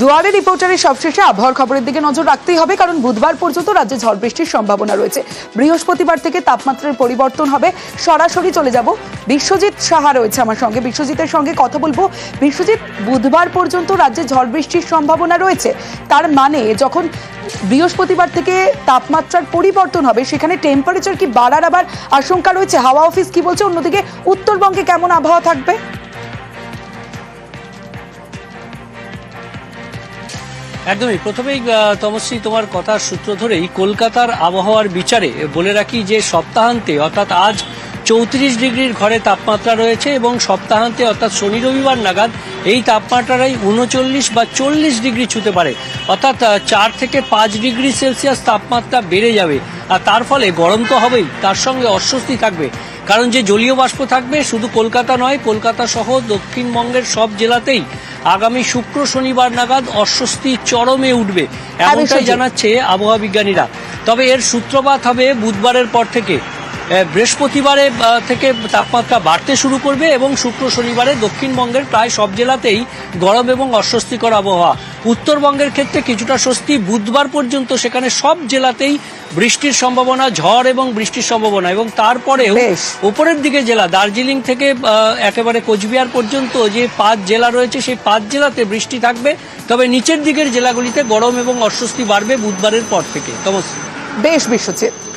দুয়ারে রিপোর্টারের সবশেষে আবহাওয়ার খবরের দিকে নজর রাখতেই হবে, কারণ বুধবার পর্যন্ত রাজ্যে ঝড় বৃষ্টির সম্ভাবনা রয়েছে। বৃহস্পতিবার থেকে তাপমাত্রার পরিবর্তন হবে। সরাসরি চলে যাব। বিশ্বজিৎ সাহা রয়েছে আমার সঙ্গে। বিশ্বজিতের সঙ্গে কথা বলব। বিশ্বজিৎ, বুধবার পর্যন্ত রাজ্যে ঝড় বৃষ্টির সম্ভাবনা রয়েছে। তার মানে যখন বৃহস্পতিবার থেকে তাপমাত্রার পরিবর্তন হবে, সেখানে টেম্পারেচার কি বাড়ার আবার আশঙ্কা রয়েছে? হাওয়া অফিস কি বলছে? অন্যদিকে, উত্তরবঙ্গে কেমন আবহাওয়া থাকবে? একদমই। প্রথমেই তমশ্রী তোমার কথার সূত্র ধরেই কলকাতার আবহাওয়ার বিচারে বলে রাখি যে সপ্তাহান্তে, অর্থাৎ আজ চৌত্রিশ ডিগ্রির ঘরে তাপমাত্রা রয়েছে এবং সপ্তাহান্তে, অর্থাৎ শনি রবিবার নাগাদ, এই তাপমাত্রাটাই উনচল্লিশ বা চল্লিশ ডিগ্রি ছুতে পারে। অর্থাৎ চার থেকে পাঁচ ডিগ্রি সেলসিয়াস তাপমাত্রা বেড়ে যাবে। আর তার ফলে গরম তো হবেই, তার সঙ্গে অস্বস্তি থাকবে। কারণ যে জলীয় বাষ্প থাকবে, শুধু কলকাতা নয়, কলকাতা সহ দক্ষিণবঙ্গের সব জেলাতেই আগামী শুক্র শনিবার নাগাদ অস্বস্তি চরমে উঠবে এমনটাই। জানাচ্ছে আবহাওয়া বিজ্ঞানীরা। তবে এর সূত্রপাত হবে বুধবারের পর থেকে। বৃহস্পতিবারে থেকে তাপমাত্রা বাড়তে শুরু করবে এবং শুক্র শনিবারে দক্ষিণবঙ্গের প্রায় সব জেলাতেই গরম এবং অস্বস্তিকর আবহাওয়া। উত্তরবঙ্গের ক্ষেত্রে কিছুটা স্বস্তি বুধবার পর্যন্ত সেখানে সব জেলাতেই বৃষ্টির সম্ভাবনা ঝড় এবং বৃষ্টির সম্ভাবনা এবং তারপরেও। উপরের দিকে জেলা দার্জিলিং থেকে একেবারে কোচবিহার পর্যন্ত যে পাঁচ জেলা রয়েছে সেই পাঁচ জেলাতে বৃষ্টি থাকবে। তবে নিচের দিকের জেলাগুলিতে গরম এবং অস্বস্তি বাড়বে বুধবারের পর থেকে। তমস্যা বেশ বিশ্বজিৎ।